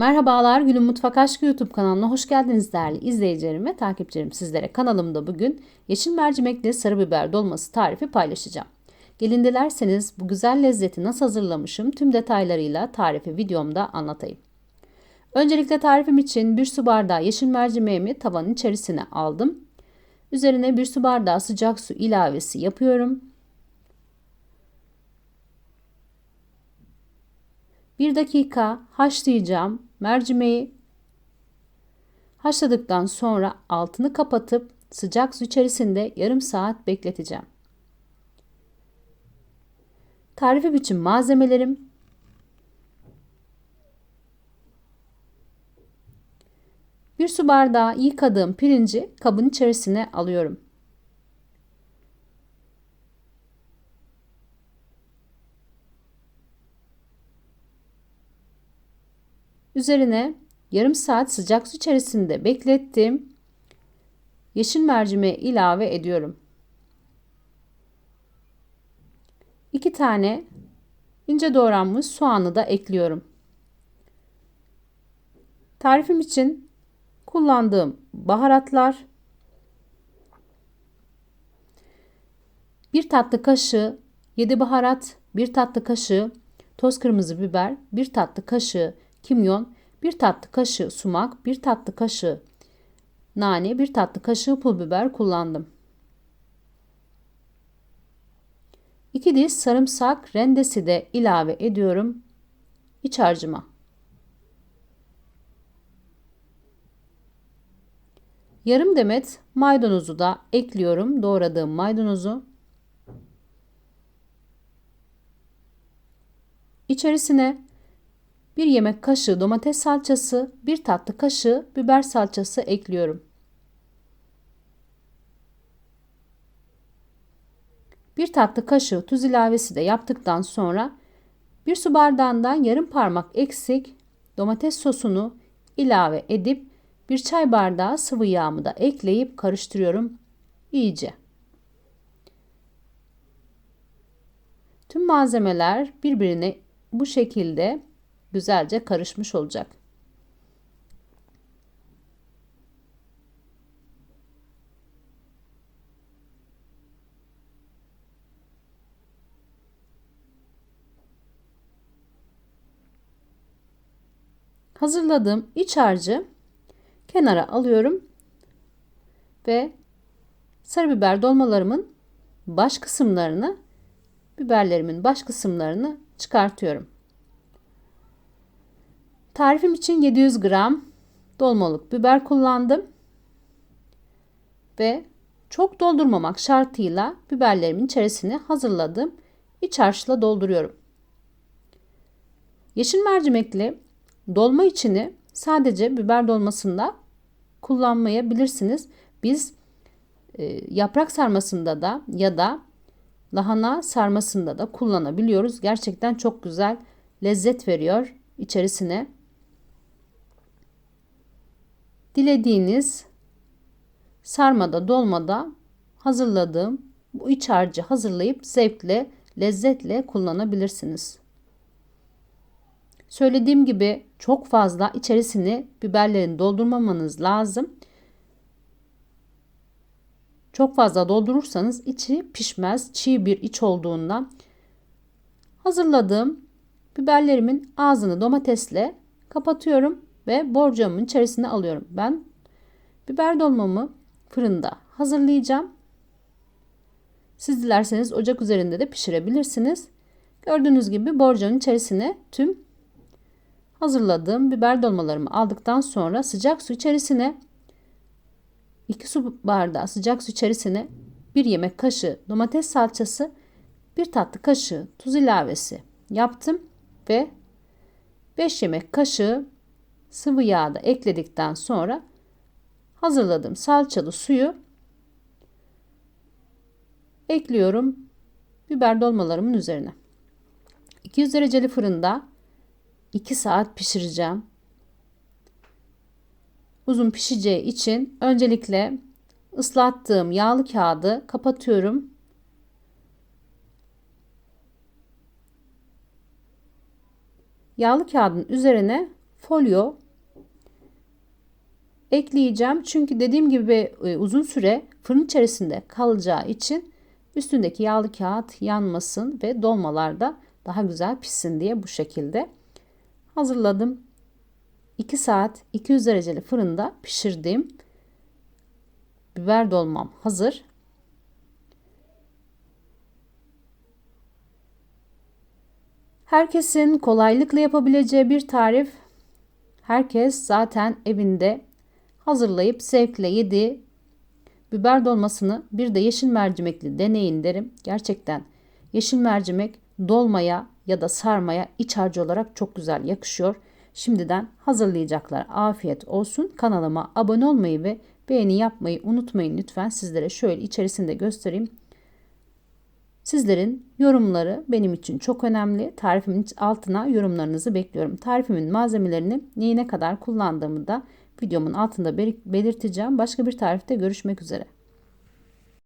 Merhabalar Gülüm Mutfak Aşkı YouTube kanalına hoş geldiniz değerli izleyicilerim ve takipçilerim. Sizlere kanalımda bugün yeşil mercimekli sarı biber dolması tarifi paylaşacağım. Gelin dilerseniz bu güzel lezzeti nasıl hazırlamışım tüm detaylarıyla tarifi videomda anlatayım. Öncelikle tarifim için bir su bardağı yeşil mercimeğimi tavanın içerisine aldım. Üzerine bir su bardağı sıcak su ilavesi yapıyorum. Bir dakika haşlayacağım mercimeği. Haşladıktan sonra altını kapatıp sıcak su içerisinde yarım saat bekleteceğim. Tarifim için malzemelerim Bir su bardağı yıkadığım pirinci kabın içerisine alıyorum. Üzerine yarım saat sıcak su içerisinde beklettim. Yeşil mercimeği ilave ediyorum. 2 tane ince doğranmış soğanı da ekliyorum. Tarifim için kullandığım baharatlar 1 tatlı kaşığı 7 baharat, 1 tatlı kaşığı toz kırmızı biber, 1 tatlı kaşığı kimyon, 1 tatlı kaşığı sumak, 1 tatlı kaşığı nane, 1 tatlı kaşığı pul biber kullandım. 2 diş sarımsak rendesi de ilave ediyorum iç harcıma. Yarım demet maydanozu da ekliyorum. Doğradığım maydanozu. İçerisine 1 yemek kaşığı domates salçası, 1 tatlı kaşığı biber salçası ekliyorum. 1 tatlı kaşığı tuz ilavesi de yaptıktan sonra 1 su bardağından yarım parmak eksik domates sosunu ilave edip 1 çay bardağı sıvı yağımı da ekleyip karıştırıyorum iyice. Tüm malzemeler birbirine bu şekilde güzelce karışmış olacak. Hazırladığım iç harcı kenara alıyorum ve sarı biber dolmalarımın baş kısımlarını biberlerimin baş kısımlarını çıkartıyorum. Tarifim için 700 gram dolmalık biber kullandım. Ve çok doldurmamak şartıyla biberlerimin içerisine hazırladım. İç harçla dolduruyorum. Yeşil mercimekli dolma içini sadece biber dolmasında kullanmayabilirsiniz. Biz e, yaprak sarmasında da ya da lahana sarmasında da kullanabiliyoruz. Gerçekten çok güzel lezzet veriyor içerisine dilediğiniz sarmada dolmada hazırladığım bu iç harcı hazırlayıp zevkle lezzetle kullanabilirsiniz. Söylediğim gibi çok fazla içerisini biberlerin doldurmamanız lazım. Çok fazla doldurursanız içi pişmez. Çiğ bir iç olduğundan hazırladığım biberlerimin ağzını domatesle kapatıyorum ve borcamın içerisine alıyorum. Ben biber dolmamı fırında hazırlayacağım. Siz dilerseniz ocak üzerinde de pişirebilirsiniz. Gördüğünüz gibi borcamın içerisine tüm hazırladığım biber dolmalarımı aldıktan sonra sıcak su içerisine 2 su bardağı sıcak su içerisine 1 yemek kaşığı domates salçası, 1 tatlı kaşığı tuz ilavesi yaptım ve 5 yemek kaşığı sıvı yağ da ekledikten sonra hazırladığım salçalı suyu ekliyorum biber dolmalarımın üzerine. 200 dereceli fırında 2 saat pişireceğim. Uzun pişeceği için öncelikle ıslattığım yağlı kağıdı kapatıyorum. Yağlı kağıdın üzerine folyo ekleyeceğim. Çünkü dediğim gibi e, uzun süre fırın içerisinde kalacağı için üstündeki yağlı kağıt yanmasın ve dolmalarda daha güzel pişsin diye bu şekilde hazırladım. 2 saat 200 dereceli fırında pişirdim. Biber dolmam hazır. Herkesin kolaylıkla yapabileceği bir tarif. Herkes zaten evinde hazırlayıp zevkle yediği biber dolmasını bir de yeşil mercimekli deneyin derim. Gerçekten yeşil mercimek dolmaya ya da sarmaya iç harcı olarak çok güzel yakışıyor. Şimdiden hazırlayacaklar. Afiyet olsun. Kanalıma abone olmayı ve beğeni yapmayı unutmayın lütfen. Sizlere şöyle içerisinde göstereyim. Sizlerin yorumları benim için çok önemli. Tarifimin altına yorumlarınızı bekliyorum. Tarifimin malzemelerini neyine kadar kullandığımı da videomun altında belirteceğim. Başka bir tarifte görüşmek üzere.